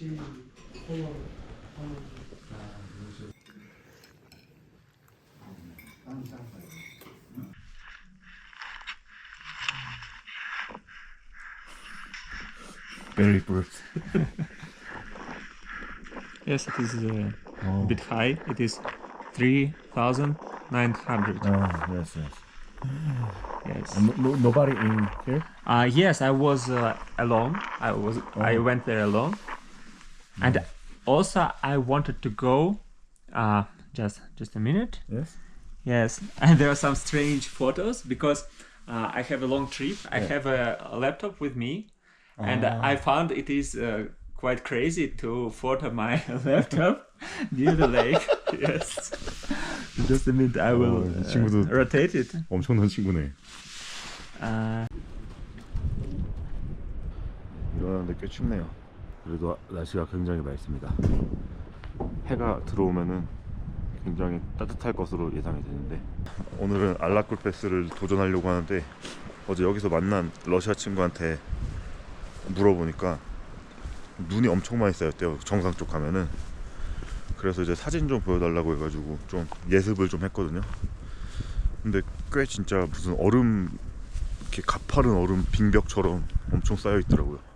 Very proof. yes, it is uh, a oh. bit high. It is 3,900. Oh, yes, yes. Yes. No, nobody in here? Uh, yes, I was uh, alone. I was. Oh. I went there alone. and also I wanted to go. Uh, just just a minute. Yes. Yes, and there are some strange photos because uh, I have a long trip. I have a, a laptop with me, and I found it is uh, quite crazy to photo my laptop near the lake. yes. Just a minute, I will Oh, 이 uh, 친구도- rotate it. 엄청난 친구네. Uh, 일어나는데 꽤 춥네요. 그래도 날씨가 굉장히 맑습니다. 해가 들어오면은 굉장히 따뜻할 것으로 예상이 되는데 오늘은 알라쿨 패스를 도전하려고 하는데 어제 여기서 만난 러시아 친구한테 물어보니까 눈이 엄청 많이 쌓였대요. 정상 쪽 가면은. 그래서 이제 사진 좀 보여달라고 해가지고 좀 예습을 좀 했거든요. 근데 꽤 진짜 무슨 얼음 이렇게 가파른 얼음 빙벽처럼 엄청 쌓여 있더라고요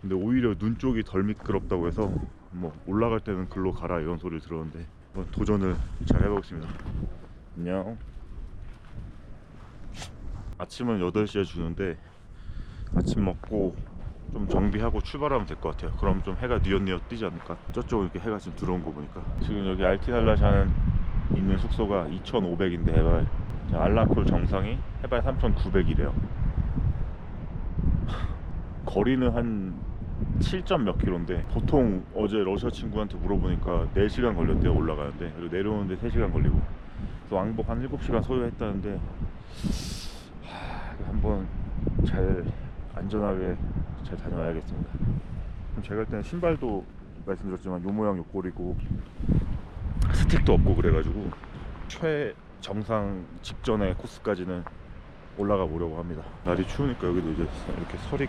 근데 오히려 눈 쪽이 덜 미끄럽다고 해서 뭐 올라갈 때는 글로 가라 이런 소리를 들었는데 한번 도전을 잘 해보겠습니다. 안녕. 아침은 8시에 주는데 아침 먹고 좀 정비하고 출발하면 될 것 같아요. 그럼 좀 해가 뉘엿뉘엿 뜨지 않을까? 저쪽은 이렇게 해가 지금 들어온 거 보니까. 지금 여기 알티날라샤는 있는 숙소가 2500인데 해발. 알라콜 정상이 해발 3900이래요. 거리는 한 7점 몇 킬로인데 보통 어제 러시아 친구한테 물어보니까 4시간 걸렸대요 올라가는데 그리고 내려오는데 3시간 걸리고 그래서 왕복 한 7시간 소요했다는데 하, 한번 잘 안전하게 잘 다녀와야겠습니다 그럼 제가 할 때는 신발도 말씀드렸지만 요 모양 요 꼴이고 스틱도 없고 그래가지고 최정상 직전의 코스까지는 올라가 보려고 합니다. 날이 추우니까 여기도 이제 이렇게 설이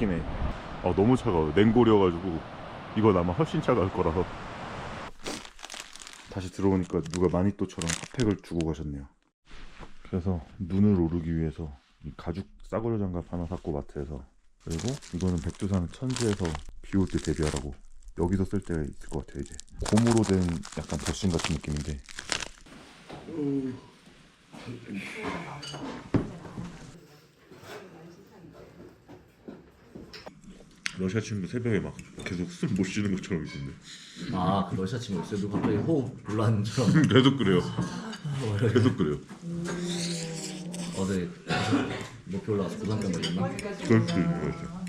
엮이네. 아 너무 차가워요. 냉골이어가지고 이건 아마 훨씬 차가울 거라서. 다시 들어오니까 누가 마니또처럼 핫팩을 주고 가셨네요. 그래서 눈을 오르기 위해서 이 가죽 싸구려 장갑 하나 샀고 마트에서 그리고 이거는 백두산 천지에서 비 올 때 대비하라고 여기서 쓸 때가 있을 것 같아요 이제 고무로 된 약간 버신 같은 느낌인데 러시아 친구 새벽에 막 계속 숨 못 쉬는 것처럼 있던데 아, 그 러시아 친구 있어요. 누가 갑자기 호흡 곤란처럼 계속 그래요. 계속 그래요. 어제 목표 올라가서 고산병 걸렸나? 그럴 수도 있는 것 같아요.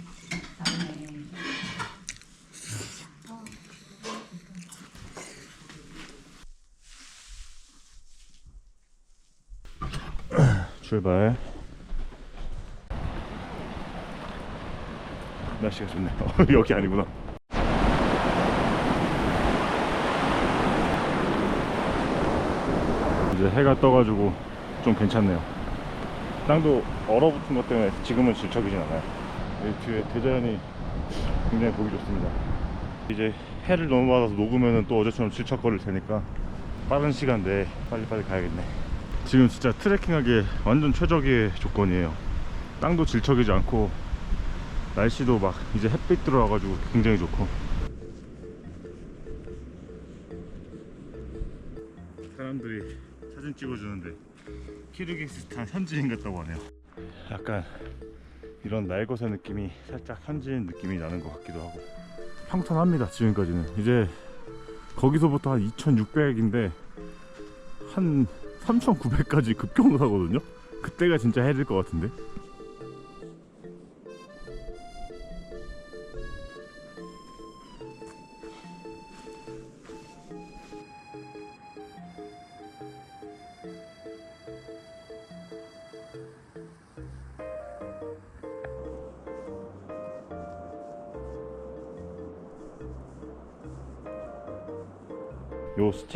출발 날씨가 좋네 어, 여기 아니구나. 이제 해가 떠가지고 좀 괜찮네요. 땅도 얼어붙은 것 때문에 지금은 질척이진 않아요. 여기 뒤에 대자연이 굉장히 보기 좋습니다. 이제 해를 너무 받아서 녹으면 또 어제처럼 질척거릴 테니까 빠른 시간 내에 빨리빨리 가야겠네. 지금 진짜 트레킹하기에 완전 최적의 조건이에요. 땅도 질척이지 않고 날씨도 막 이제 햇빛 들어와가지고 굉장히 좋고. 사람들이 사진 찍어주는데 키르기스탄 현지인 같다고 하네요. 약간 이런 날것의 느낌이 살짝 현지인 느낌이 나는 것 같기도 하고. 평탄합니다 지금까지는. 이제 거기서부터 한 2600인데 한 3900까지 급경사거든요? 그때가 진짜 해질 것 같은데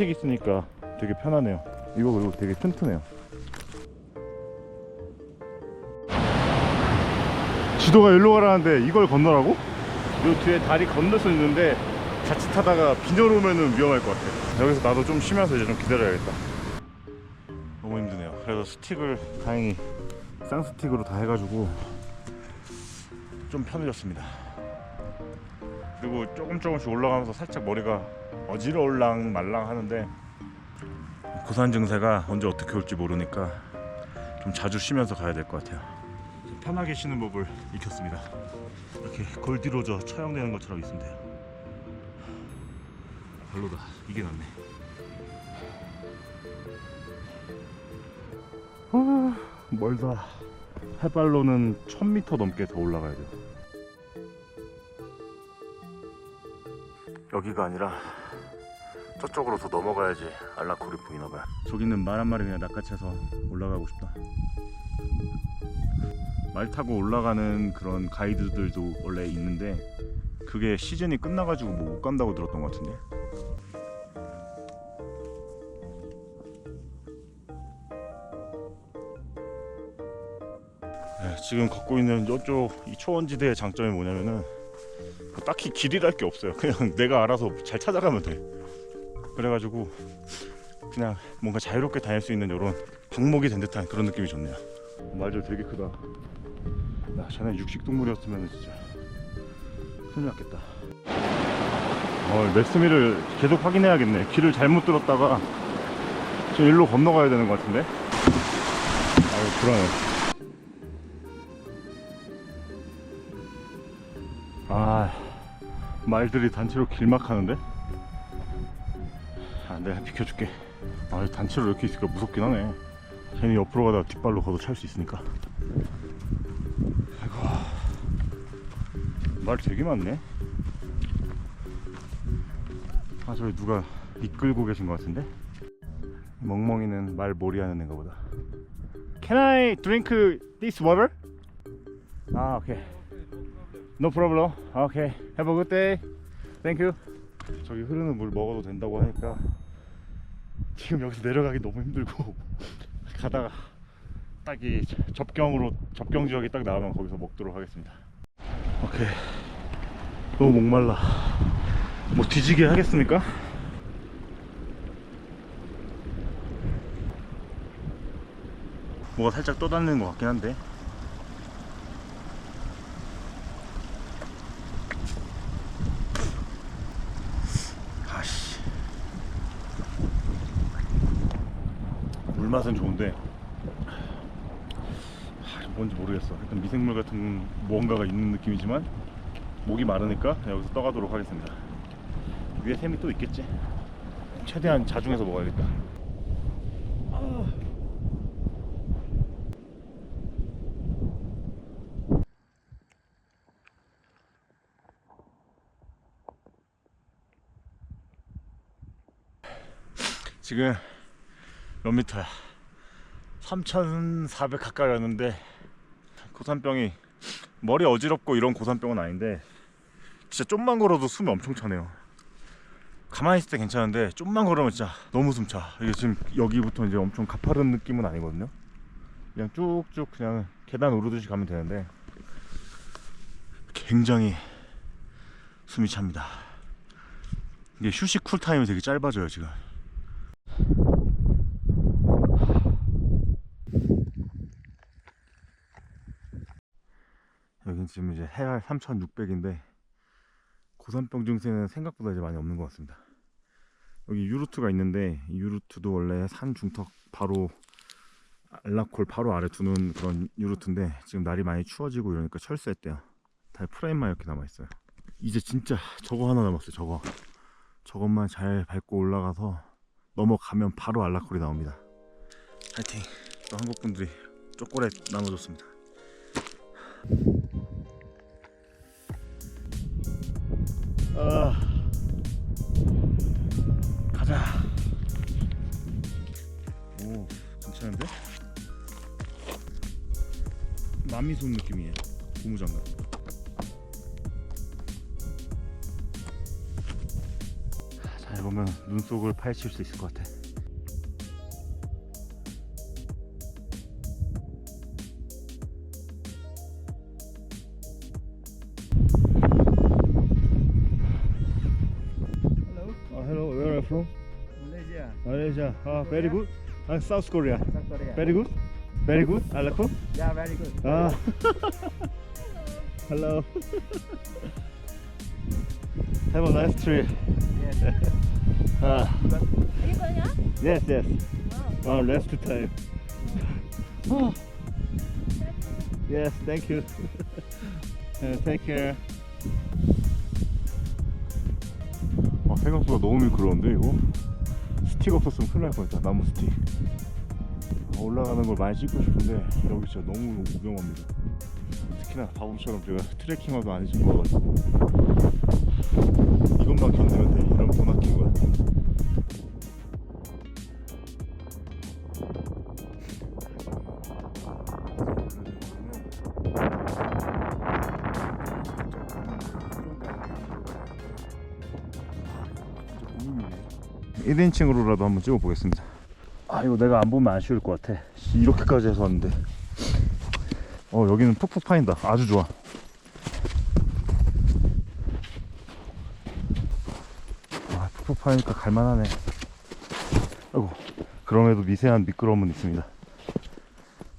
요 스틱 있으니까 되게 편하네요 이거 그리고 되게 튼튼해요 지도가 일로 가라는데 이걸 건너라고? 요 뒤에 다리 건널 수 있는데 자칫하다가 빈혈 오면은 위험할 것 같아. 여기서 나도 좀 쉬면서 이제 좀 기다려야겠다. 너무 힘드네요. 그래서 스틱을 다행히 쌍스틱으로 다 해가지고 좀 편해졌습니다. 그리고 조금 조금씩 올라가면서 살짝 머리가 어지러울랑 말랑 하는데 고산 증세가 언제 어떻게 올지 모르니까 좀 자주 쉬면서 가야 될 것 같아요. 편하게 쉬는 법을 익혔습니다. 이렇게 골디로저 처형되는 것처럼 있으면 돼요. 별로다. 이게 낫네. 아, 멀다. 해발로는 1000m 넘게 더 올라가야 돼요. 여기가 아니라 저쪽으로 더 넘어가야지 알라콜이 보이나 봐요. 저기는 말 한 마리 그냥 낚아채서 올라가고 싶다. 말 타고 올라가는 그런 가이드들도 원래 있는데 그게 시즌이 끝나가지고 뭐 못 간다고 들었던 것 같은데. 네, 지금 걷고 있는 이쪽 이 초원지대의 장점이 뭐냐면은 뭐 딱히 길이랄 게 없어요. 그냥 내가 알아서 잘 찾아가면 돼. 그래가지고 그냥 뭔가 자유롭게 다닐 수 있는 이런 방목이 된 듯한 그런 느낌이 좋네요. 말도 되게 크다. 야, 쟤네 육식 동물이었으면 진짜 큰일 났겠다. 어, 메스미를 계속 확인해야겠네. 길을 잘못 들었다가 저 일로 건너가야 되는 것 같은데. 아유 불안해. 아 말들이 단체로 길막하는데. 아, 내가 비켜줄게. 아, 단체로 이렇게 있으니까 무섭긴 하네. 괜히 옆으로 가다가 뒷발로 걷어 찰 수 있으니까. 아이고, 말 되게 많네. 아, 저기 누가 이끌고 계신 것 같은데? 멍멍이는 말 몰이하는 애가 보다. Can I drink this water? 아, 오케이. No problem. 오케이. Have a good day. Thank you. 저기 흐르는 물 먹어도 된다고 하니까 지금 여기서 내려가기 너무 힘들고 가다가 딱 이 접경으로 접경 지역이 딱 나오면 거기서 먹도록 하겠습니다. 오케이. 너무 목말라. 뭐 뒤지게 하겠습니까? 뭐가 살짝 떠다니는 것 같긴 한데 아씨 물 맛은 좋은데 하, 뭔지 모르겠어. 일단 미생물 같은 무언가가 있는 느낌이지만 목이 마르니까 여기서 떠가도록 하겠습니다. 위에 샘이 또 있겠지? 최대한 자중해서 먹어야겠다. 지금 몇 미터야? 3,400 가까이 왔는데 고산병이 머리 어지럽고 이런 고산병은 아닌데 진짜 좀만 걸어도 숨이 엄청 차네요. 가만히 있을 때 괜찮은데 좀만 걸으면 진짜 너무 숨차. 이게 지금 여기부터 이제 엄청 가파른 느낌은 아니거든요. 그냥 쭉쭉 그냥 계단 오르듯이 가면 되는데 굉장히 숨이 찹니다. 이게 휴식 쿨 타임이 되게 짧아져요 지금. 지금 이제 해알 3,600인데 고산병 증세는 생각보다 이제 많이 없는 것 같습니다. 여기 유루트가 있는데 이 유루트도 원래 산 중턱 바로 알라콜 바로 아래 두는 그런 유루트인데 지금 날이 많이 추워지고 이러니까 철수했대요. 다 프레임만 이렇게 남아 있어요. 이제 진짜 저거 하나 남았어요. 저거 저것만 잘 밟고 올라가서 넘어가면 바로 알라콜이 나옵니다. 파이팅! 또 한국 분들이 초콜릿 나눠줬습니다. 아, 가자. 오, 괜찮은데? 마미손 느낌이에요. 고무장갑. 잘 보면 눈 속을 파헤칠 수 있을 것 같아. Malaysia. Malaysia. Ah, very good. Ah, South Korea. South Korea. Very good. Very good. Alako. Yeah, very good. Ah. Hello. Have a nice trip. Yes. Ah. Are you going up? Yes, yes. Wow. Oh, rest time. Oh. Yes, thank you. Uh, take care. 아, 생각보다 너무 미끄러운데 이거? 스틱 없었으면 큰일 날 뻔했다 나무 스틱. 아, 올라가는 걸 많이 찍고 싶은데 여기 진짜 너무 위험합니다. 특히나 바보처럼 제가 트레킹화도 안 해준 거가지고 이것만 견디면 돼 이런 돈 아낀 거야 1인칭으로라도 한번 찍어 보겠습니다. 아 이거 내가 안 보면 아쉬울 것 같아. 씨, 이렇게까지 해서 왔는데. 어 여기는 푹푹 파인다. 아주 좋아. 아 푹푹 파니까 갈만하네. 아이고 그럼에도 미세한 미끄러움은 있습니다.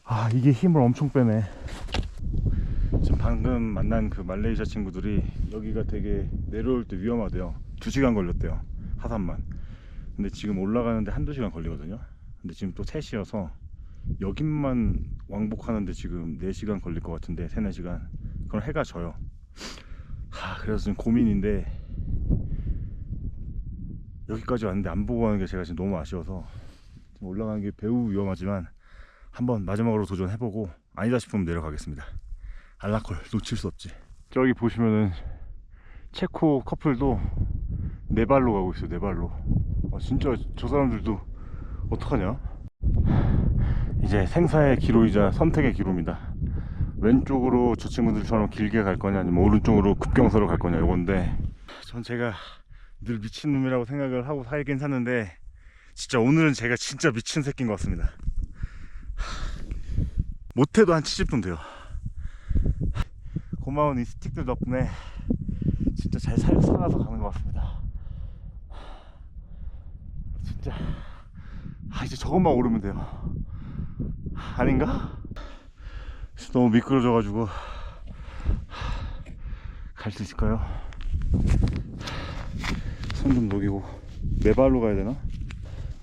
아 이게 힘을 엄청 빼네. 지금 방금 만난 그 말레이시아 친구들이 여기가 되게 내려올 때 위험하대요. 2시간 걸렸대요. 하산만 근데 지금 올라가는데 한두 시간 걸리거든요. 근데 지금 또 3시여서 여긴만 왕복하는데 지금 4시간 걸릴 것 같은데 3, 4시간. 그럼 해가 져요. 하, 그래서 지금 고민인데 여기까지 왔는데 안 보고 가는 게 제가 지금 너무 아쉬워서 올라가는 게 매우 위험하지만 한번 마지막으로 도전해보고 아니다 싶으면 내려가겠습니다. 알라콜 놓칠 수 없지. 저기 보시면은 체코 커플도 네 발로 가고 있어요 네 발로 아, 진짜 저 사람들도 어떡하냐? 이제 생사의 기로이자 선택의 기로입니다. 왼쪽으로 저 친구들처럼 길게 갈 거냐 아니면 오른쪽으로 급경사로 갈 거냐 이건데. 전 제가 늘 미친놈이라고 생각을 하고 살긴 샀는데 진짜 오늘은 제가 진짜 미친 새끼인 것 같습니다. 못해도 한 70분 돼요. 고마운 이 스틱들 덕분에 진짜 잘 살, 살아서 가는 것 같습니다 진짜 아 이제 저것만 오르면 돼요 아닌가? 너무 미끄러져가지고 갈 수 있을까요? 손 좀 녹이고 네 발로 가야 되나?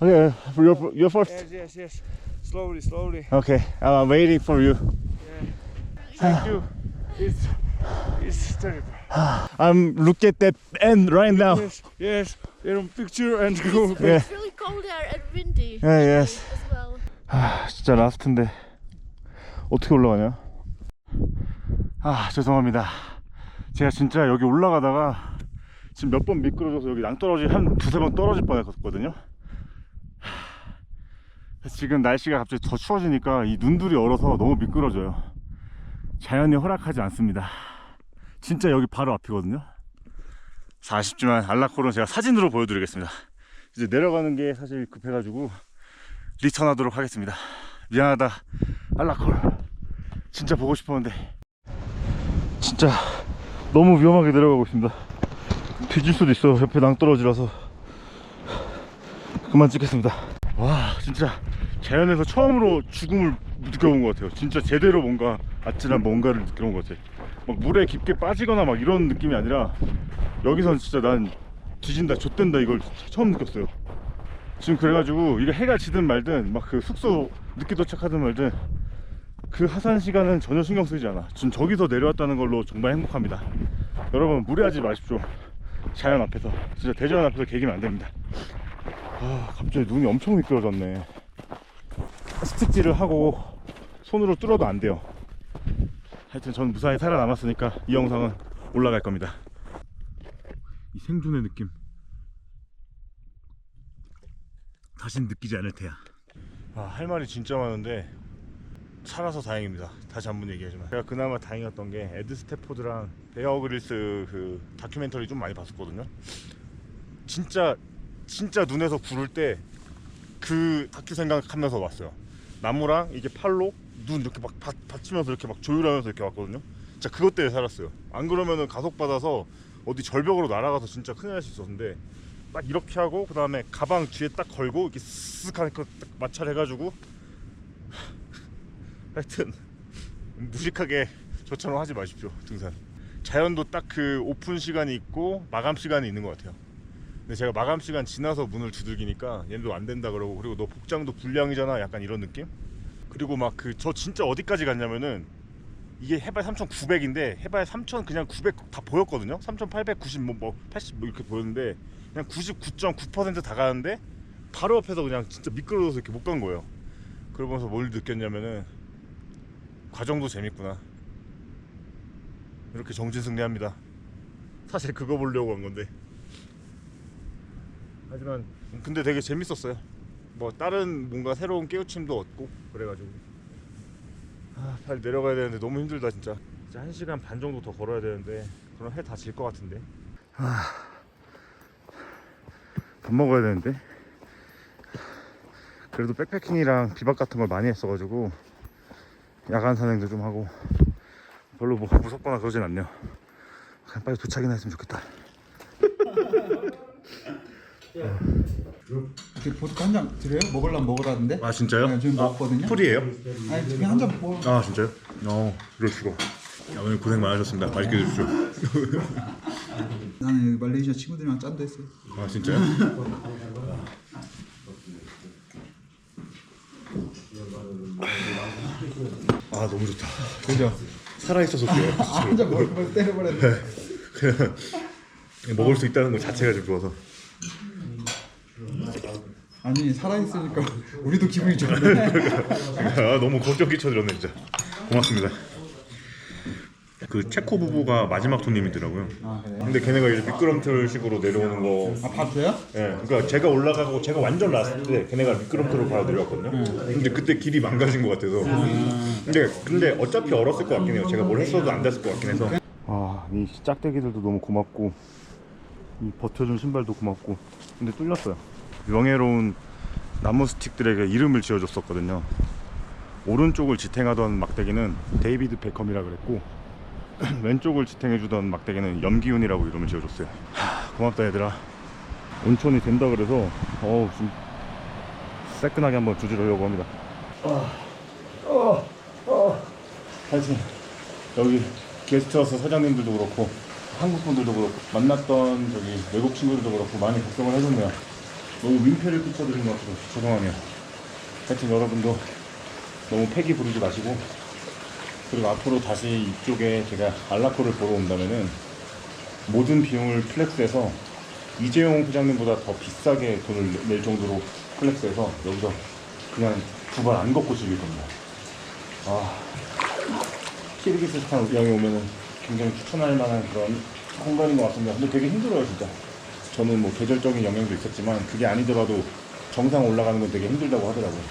Okay, you're, you're first. Yes, yes, yes. Slowly, slowly. Okay, I'm waiting for you. Thank you. It's it's terrible. I'm look at that end right now. Yes, yes. Get a picture and go. Yeah. Cold there and windy. Yeah, yes. As well. 아, 진짜 라스트인데 어떻게 올라가냐? 아, 죄송합니다. 제가 진짜 여기 올라가다가 지금 몇 번 미끄러져서 여기 낭떠러지 한 두세 번 떨어질 뻔했거든요. 하, 지금 날씨가 갑자기 더 추워지니까 이 눈들이 얼어서 너무 미끄러져요. 자연이 허락하지 않습니다. 진짜 여기 바로 앞이거든요. 자, 아쉽지만 알라콜은 제가 사진으로 보여드리겠습니다. 이제 내려가는 게 사실 급해가지고 리턴하도록 하겠습니다. 미안하다, 알라콜. 진짜 보고 싶었는데 진짜 너무 위험하게 내려가고 있습니다. 뒤질 수도 있어. 옆에 낭떠러지라서 그만 찍겠습니다. 와, 진짜 자연에서 처음으로 죽음을 느껴본 것 같아요. 진짜 제대로 뭔가 아찔한 뭔가를 느껴본 것 같아. 막 물에 깊게 빠지거나 막 이런 느낌이 아니라 여기선 진짜 난 뒤진다, 좆된다 이걸 처음 느꼈어요. 지금 그래가지고 이게 해가 지든 말든 막 그 숙소 늦게 도착하든 말든 그 하산 시간은 전혀 신경 쓰이지 않아. 지금 저기서 내려왔다는 걸로 정말 행복합니다. 여러분 무리하지 마십시오. 자연 앞에서 진짜 대자연 앞에서 개기면 안 됩니다. 아 갑자기 눈이 엄청 미끄러졌네. 스틱질을 하고 손으로 뚫어도 안 돼요. 하여튼 저는 무사히 살아남았으니까 이 영상은 올라갈 겁니다. 이 생존의 느낌 다신 느끼지 않을 테야. 아, 할 말이 진짜 많은데 살아서 다행입니다. 다시 한 번 얘기하지만 제가 그나마 다행이었던 게 에드 스태포드랑 베어 그릴스 그 다큐멘터리 좀 많이 봤었거든요. 진짜 진짜 눈에서 부를 때 그 다큐 생각하면서 왔어요. 나무랑 이게 팔로 눈 이렇게 막 받, 받치면서 이렇게 막 조율하면서 이렇게 왔거든요. 진짜 그것 때문에 살았어요. 안 그러면은 가속 받아서 어디 절벽으로 날아가서 진짜 큰일 날 수 있었는데 딱 이렇게 하고 그 다음에 가방 뒤에 딱 걸고 이렇게 쓱 하니까 딱 마찰해가지고 하여튼 무식하게 저처럼 하지 마십시오 등산. 자연도 딱 그 오픈 시간이 있고 마감 시간이 있는 것 같아요. 근데 제가 마감 시간 지나서 문을 두들기니까 얘도 안 된다 그러고 그리고 너 복장도 불량이잖아 약간 이런 느낌? 그리고 막 그 저 진짜 어디까지 갔냐면은 이게 해발 3,900인데 해발 3,000 그냥 900 다 보였거든요. 3,890 뭐, 뭐80 뭐 이렇게 보였는데 그냥 99.9%다 가는데 바로 앞에서 그냥 진짜 미끄러워서 이렇게 못 간 거예요. 그러면서 뭘 느꼈냐면은 과정도 재밌구나. 이렇게 정진승리합니다. 사실 그거 보려고 한 건데. 하지만 근데 되게 재밌었어요. 뭐 다른 뭔가 새로운 깨우침도 얻고 그래가지고 아 빨리 내려가야 되는데 너무 힘들다 진짜. 진짜 한 시간 반 정도 더 걸어야 되는데 그럼 해 다 질 것 같은데. 밥 먹어야 되는데. 그래도 백패킹이랑 비박 같은 걸 많이 했어가지고 야간 산행도 좀 하고 별로 뭐 무섭거나 그러진 않네요. 그냥 빨리 도착이나 했으면 좋겠다. 이 렇게 보드카 한잔 드려요? 먹으려면 먹으라는데? 아 진짜요? 네, 지금 먹었거든요. 풀이에요? 아니 지금 한잔 먹어. 아 진짜요? 어 그럴 수가 야, 오늘 고생 많으셨습니다 맛있게 드십시오 나는 여기 말레이시아 친구들이랑 짠도 했어요. 아 진짜요? 아 너무 좋다 그죠? 살아 있어서 좋아요 한잔 먹으면 때려버렸네. 그냥 먹을 수 있다는 것 자체가 좀 좋아서 아니 살아있으니까 우리도 기분이 좋네. 아, 너무 걱정 끼쳐드렸네 진짜 고맙습니다 그 체코 부부가 마지막 손님이더라고요 아 그래요? 근데 걔네가 이제 미끄럼틀 식으로 내려오는 거아 봤어요? 예, 그러니까 제가 올라가고 제가 완전 나왔을 때 걔네가 미끄럼틀을 봐야 내려왔거든요. 근데 그때 길이 망가진 것 같아서. 근데 근데 어차피 얼었을 것 같긴 해요. 제가 뭘 했어도 안 됐을 것 같긴 해서. 아, 이 짝대기들도 너무 고맙고 이 버텨준 신발도 고맙고. 근데 뚫렸어요. 명예로운 나무 스틱들에게 이름을 지어줬었거든요. 오른쪽을 지탱하던 막대기는 데이비드 베컴이라 그랬고 왼쪽을 지탱해주던 막대기는 염기훈이라고 이름을 지어줬어요. 하, 고맙다 얘들아. 온천이 된다 그래서 어우 좀 새끈하게 한번 조지르려고 합니다. 하여튼 여기 게스트하우스 사장님들도 그렇고 한국 분들도 그렇고 만났던 저기 외국 친구들도 그렇고 많이 걱정을 해줬네요. 너무 민폐를 끼쳐드린 것 같아서 죄송하네요. 하여튼 여러분도 너무 패기 부르지 마시고 그리고 앞으로 다시 이쪽에 제가 알라코를 보러 온다면은 모든 비용을 플렉스해서 이재용 부장님보다 더 비싸게 돈을 내- 낼 정도로 플렉스해서 여기서 그냥 두 발 안 걷고 즐길 겁니다. 아, 키르기스스탄 여행 오면은 굉장히 추천할 만한 그런 공간인 것 같습니다. 근데 되게 힘들어요, 진짜. 저는 뭐 계절적인 영향도 있었지만 그게 아니더라도 정상 올라가는 건 되게 힘들다고 하더라고요.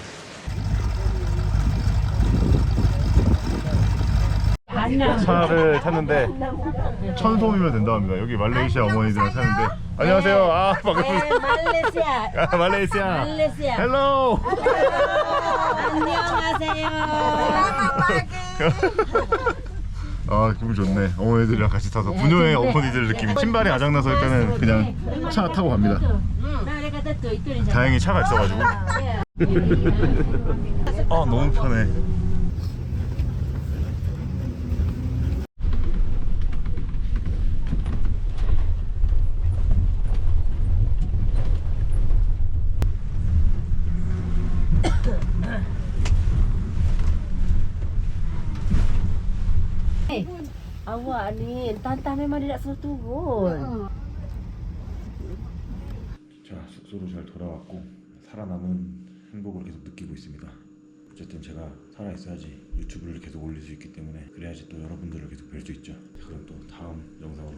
차를 탔는데 천 소미면 된다 합니다. 여기 말레이시아 어머니들이랑 사는데 안녕하세요. 아 반갑습니다. 말레이시아. 아, 말레이시아. 말레이시아. 헬로. 안녕하세요. 아 기분 좋네. 어머니들이랑 같이 타서 부녀의 어머니들 느낌이 신발이 아작나서 일단은 그냥 차 타고 갑니다. 다행히 차가 있어가지고. 아 너무 편해. Tantan memang dia tak suruh turun. 자 숙소로 잘 돌아왔고 살아남은 행복을 계속 느끼고 있습니다. 어쨌든 제가 살아 있어야지 유튜브를 계속 올릴 수 있기 때문에 그래야지 또 여러분들을 계속 뵐 수 있죠. 자, 그럼 또 다음 영상으로